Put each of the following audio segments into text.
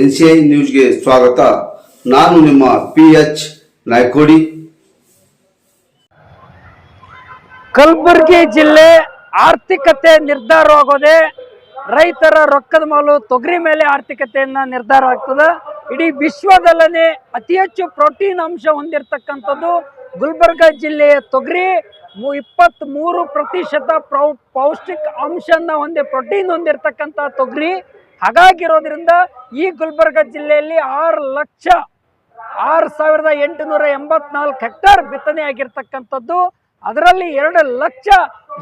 N C I ನ್ಯೂಸ್ಗೆ ಸ್ವಾಗತ. ನಾನು ನಿಮ್ಮ ಪಿ ಎಚ್ ನಾಯ್ಕೋಡಿ. ಕಲಬುರಗಿ ಜಿಲ್ಲೆ ಆರ್ಥಿಕತೆ ನಿರ್ಧಾರವಾಗೋದೆ ರೈತರ ರೊಕ್ಕದ ಮಾಲು ತೊಗರಿ ಮೇಲೆ ಆರ್ಥಿಕತೆಯನ್ನ ನಿರ್ಧಾರ ಆಗ್ತದೆ. ಇಡೀ ವಿಶ್ವದಲ್ಲೇ ಅತಿ ಹೆಚ್ಚು ಪ್ರೋಟೀನ್ ಅಂಶ ಹೊಂದಿರತಕ್ಕಂಥದ್ದು ಗುಲ್ಬರ್ಗ ಜಿಲ್ಲೆಯ ತೊಗರಿ. ಇಪ್ಪತ್ತ್ ಮೂರು ಪ್ರತಿಶತ ಪ್ರೌ, ಪೌಷ್ಟಿಕ ಅಂಶನ ಹೊಂದಿ, ಪ್ರೋಟೀನ್ ಹೊಂದಿರತಕ್ಕಂಥ ತೊಗರಿ. ಹಾಗಾಗಿರೋದ್ರಿಂದ ಈ ಗುಲ್ಬರ್ಗ ಜಿಲ್ಲೆಯಲ್ಲಿ ಆರು ಲಕ್ಷ ಆರು ಸಾವಿರದ ಎಂಟುನೂರ ಎಂಬತ್ನಾಲ್ಕು ಹೆಕ್ಟೇರ್ ಬಿತ್ತನೆ ಆಗಿರ್ತಕ್ಕಂಥದ್ದು. ಅದರಲ್ಲಿ ಎರಡು ಲಕ್ಷ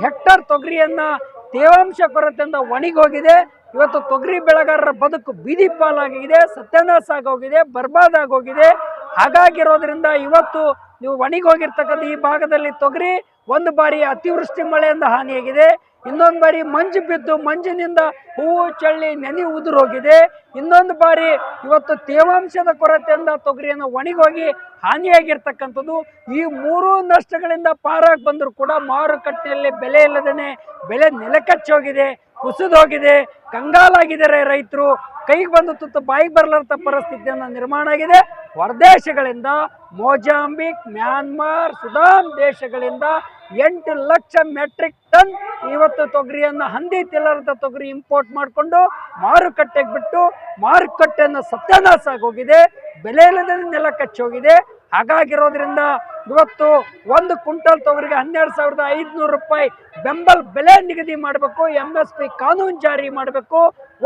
ಹೆಕ್ಟೇರ್ ತೊಗರಿಯನ್ನು ತೇವಾಂಶ ಕೊರತೆಯಿಂದ ಒಣಗೋಗಿದೆ ಇವತ್ತು ತೊಗರಿ ಬೆಳೆಗಾರರ ಬದುಕು ಬೀದಿ ಪಾಲಾಗಿದೆ, ಸತ್ಯಾನಾಶ ಆಗೋಗಿದೆ, ಬರ್ಬಾದ್ ಆಗೋಗಿದೆ. ಹಾಗಾಗಿರೋದ್ರಿಂದ ಇವತ್ತು ನೀವು ಒಣಗೋಗಿರ್ತಕ್ಕಂಥ ಈ ಭಾಗದಲ್ಲಿ ತೊಗರಿ ಒಂದು ಬಾರಿ ಅತಿವೃಷ್ಟಿ ಮಳೆಯಿಂದ ಹಾನಿಯಾಗಿದೆ. ಇನ್ನೊಂದು ಬಾರಿ ಮಂಜು ಬಿದ್ದು ಮಂಜಿನಿಂದ ಹೂವು ಚಳ್ಳಿ ನೆನೆ ಉದುರೋಗಿದೆ. ಇನ್ನೊಂದು ಬಾರಿ ಇವತ್ತು ತೇವಾಂಶದ ಕೊರತೆಯಿಂದ ತೊಗರಿಯನ್ನು ಒಣಗೋಗಿ ಹಾನಿಯಾಗಿರ್ತಕ್ಕಂಥದ್ದು. ಈ ಮೂರೂ ನಷ್ಟಗಳಿಂದ ಪಾರಾಗಿ ಬಂದರೂ ಕೂಡ ಮಾರುಕಟ್ಟೆಯಲ್ಲಿ ಬೆಲೆ ಇಲ್ಲದೇ ಬೆಲೆ ನೆಲಕಚ್ಚಿ ಹೋಗಿದೆ ಕುಸಿದು ಹೋಗಿದೆ, ಕಂಗಾಲಾಗಿದ್ದಾರೆ ರೈತರು. ಕೈಗೆ ಬಂದು ತುತ್ತು ಬಾಯಿಗೆ ಬರಲಂತ ಪರಿಸ್ಥಿತಿಯನ್ನು ನಿರ್ಮಾಣ ಆಗಿದೆ. ಹೊರದೇಶಗಳಿಂದ ಮೊಜಾಂಬಿಕ್, ಮ್ಯಾನ್ಮಾರ್ ಸುಡಾನ್ ದೇಶಗಳಿಂದ ಎಂಟು ಲಕ್ಷ ಮೆಟ್ರಿಕ್ ಟನ್ ಇವತ್ತು ತೊಗರಿಯನ್ನು ಹಂದಿ ತಿಲ್ಲರದ ತೊಗರಿ ಇಂಪೋರ್ಟ್ ಮಾಡಿಕೊಂಡು ಮಾರುಕಟ್ಟೆಗೆ ಬಿಟ್ಟು ಮಾರುಕಟ್ಟೆಯನ್ನು ಸತ್ಯಾನಾಶ ಆಗೋಗಿದೆ. ಬೆಲೆ ಇಲ್ಲದ ನೆಲ ಕಚ್ಚೋಗಿದೆ ಹಾಗಾಗಿರೋದ್ರಿಂದ ಇವತ್ತು ಒಂದು ಕ್ವಿಂಟಲ್ ತೊಗರಿಗೆ ಹನ್ನೆರಡು ಸಾವಿರದ ಐದುನೂರು ರೂಪಾಯಿ ಬೆಂಬಲ ಬೆಲೆ ನಿಗದಿ ಮಾಡಬೇಕು ಎಂ ಎಸ್ ಪಿ ಕಾನೂನು ಜಾರಿ ಮಾಡಬೇಕು.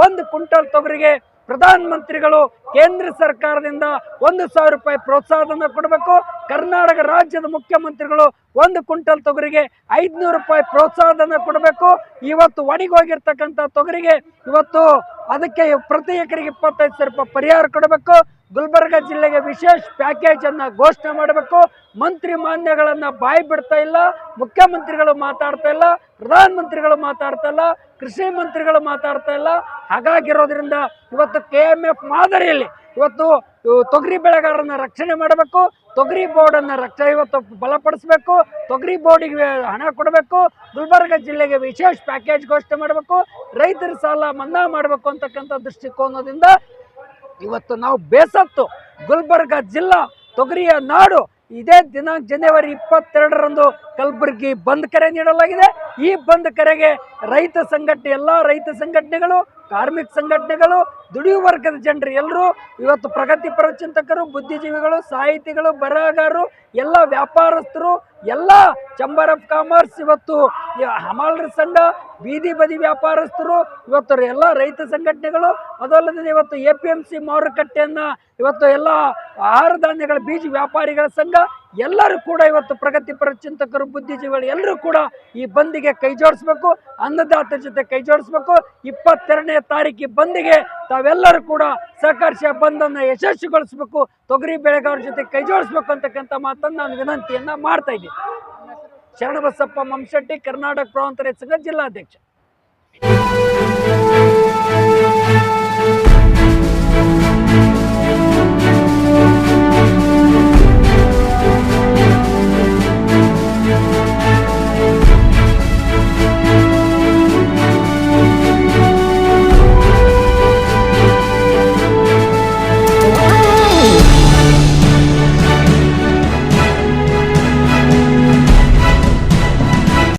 ಒಂದು ಕ್ವಿಂಟಲ್ ತೊಗರಿಗೆ ಪ್ರಧಾನ ಮಂತ್ರಿಗಳು ಕೇಂದ್ರ ಸರ್ಕಾರದಿಂದ ಒಂದು ಸಾವಿರ ರೂಪಾಯಿ ಪ್ರೋತ್ಸಾಹಧನ ಕೊಡಬೇಕು. ಕರ್ನಾಟಕ ರಾಜ್ಯದ ಮುಖ್ಯಮಂತ್ರಿಗಳು ಒಂದು ಕ್ವಿಂಟಲ್ ತೊಗರಿಗೆ ಐದುನೂರು ರೂಪಾಯಿ ಪ್ರೋತ್ಸಾಹಧನ ಕೊಡಬೇಕು. ಇವತ್ತು ಒಣಗೋಗಿರ್ತಕ್ಕಂಥ ತೊಗರಿಗೆ ಇವತ್ತು ಅದಕ್ಕೆ ಪ್ರತಿ ಎಕರೆಗೆ ಇಪ್ಪತ್ತೈದು ಸಾವಿರ ರೂಪಾಯಿ ಪರಿಹಾರ ಕೊಡಬೇಕು. ಗುಲ್ಬರ್ಗ ಜಿಲ್ಲೆಗೆ ವಿಶೇಷ ಪ್ಯಾಕೇಜ್ ಅನ್ನ ಘೋಷಣೆ ಮಾಡಬೇಕು. ಮಂತ್ರಿ ಮಾನ್ಯಗಳನ್ನು ಬಾಯಿ ಬಿಡ್ತಾ ಇಲ್ಲ. ಮುಖ್ಯಮಂತ್ರಿಗಳು ಮಾತಾಡ್ತಾ ಇಲ್ಲ. ಪ್ರಧಾನಮಂತ್ರಿಗಳು ಮಾತಾಡ್ತಾ ಇಲ್ಲ. ಕೃಷಿ ಮಂತ್ರಿಗಳು ಮಾತಾಡ್ತಾ ಇಲ್ಲ. ಹಾಗಾಗಿರೋದ್ರಿಂದ ಇವತ್ತು ಕೆ ಎಂ ಎಫ್ ಮಾದರಿಯಲ್ಲಿ ಇವತ್ತು ತೊಗರಿ ಬೆಳೆಗಾರರನ್ನ ರಕ್ಷಣೆ ಮಾಡಬೇಕು. ತೊಗರಿ ಬೋರ್ಡನ್ನು ರಕ್ಷಣೆ ಇವತ್ತು ಬಲಪಡಿಸಬೇಕು. ತೊಗರಿ ಬೋರ್ಡಿಗೆ ಹಣ ಕೊಡಬೇಕು. ಗುಲ್ಬರ್ಗ ಜಿಲ್ಲೆಗೆ ವಿಶೇಷ ಪ್ಯಾಕೇಜ್ ಘೋಷಣೆ ಮಾಡಬೇಕು. ರೈತರ ಸಾಲ ಮನ್ನಾ ಮಾಡಬೇಕು ಅಂತಕ್ಕಂಥ ದೃಷ್ಟಿಕೋನದಿಂದ ಇವತ್ತು ನಾವು ಬೇಸತ್ತು. ಗುಲ್ಬರ್ಗ ಜಿಲ್ಲಾ ತೊಗರಿಯ ನಾಡು ಇದೇ ದಿನಾಂಕ ಜನವರಿ ಇಪ್ಪತ್ತೆರಡರಂದು ಕಲಬುರಗಿ ಬಂದ್ ಕರೆ ನೀಡಲಾಗಿದೆ. ಈ ಬಂದ್ ಕರೆಗೆ ರೈತ ಸಂಘಟನೆ, ಎಲ್ಲ ರೈತ ಸಂಘಟನೆಗಳು, ಕಾರ್ಮಿಕ ಸಂಘಟನೆಗಳು ದುಡಿಯುವ ವರ್ಗದ ಜನರು ಎಲ್ಲರೂ ಇವತ್ತು ಪ್ರಗತಿಪರ ಚಿಂತಕರು ಬುದ್ಧಿಜೀವಿಗಳು, ಸಾಹಿತಿಗಳು, ಬರಹಗಾರರು, ಎಲ್ಲ ವ್ಯಾಪಾರಸ್ಥರು, ಎಲ್ಲ ಚಂಬರ್ ಆಫ್ ಕಾಮರ್ಸ್ ಇವತ್ತು ಹಮಾಲರ ಸಂಘ ಬೀದಿ ಬದಿ ವ್ಯಾಪಾರಸ್ಥರು, ಇವತ್ತು ಎಲ್ಲ ರೈತ ಸಂಘಟನೆಗಳು ಅದಲ್ಲದೆ ಇವತ್ತು ಎ ಪಿ ಎಂ ಸಿ ಮಾರುಕಟ್ಟೆಯನ್ನು, ಇವತ್ತು ಎಲ್ಲ ಆಹಾರ ಧಾನ್ಯಗಳ ಬೀಜ ವ್ಯಾಪಾರಿಗಳ ಸಂಘ, ಎಲ್ಲರೂ ಕೂಡ ಇವತ್ತು ಪ್ರಗತಿಪರ ಚಿಂತಕರು ಬುದ್ಧಿಜೀವಿಗಳು ಎಲ್ಲರೂ ಕೂಡ ಈ ಬಂದಿಗೆ ಕೈ ಜೋಡಿಸ್ಬೇಕು, ಅನ್ನದಾತರ ಜೊತೆ ಕೈ ಜೋಡಿಸ್ಬೇಕು. ಇಪ್ಪತ್ತೆರಡನೇ ತಾರೀಕಿ ಬಂದಿಗೆ ತಾವೆಲ್ಲರೂ ಕೂಡ ಸಹಕರಿಸಿ ಆ ಬಂದನ್ನು ಯಶಸ್ವಿಗೊಳಿಸಬೇಕು, ತೊಗರಿ ಬೆಳೆಗಾರರ ಜೊತೆ ಕೈ ಜೋಡಿಸ್ಬೇಕು ಅಂತಕ್ಕಂಥ ಮಾತನ್ನು ನಾನು ವಿನಂತಿಯನ್ನ ಮಾಡ್ತಾ ಇದ್ದೀನಿ. ಶರಣಬಸಪ್ಪ ಮಂಶೆಟ್ಟಿ ಕರ್ನಾಟಕ ಪ್ರಾಂತರ ಸಂಘ ಜಿಲ್ಲಾಧ್ಯಕ್ಷ.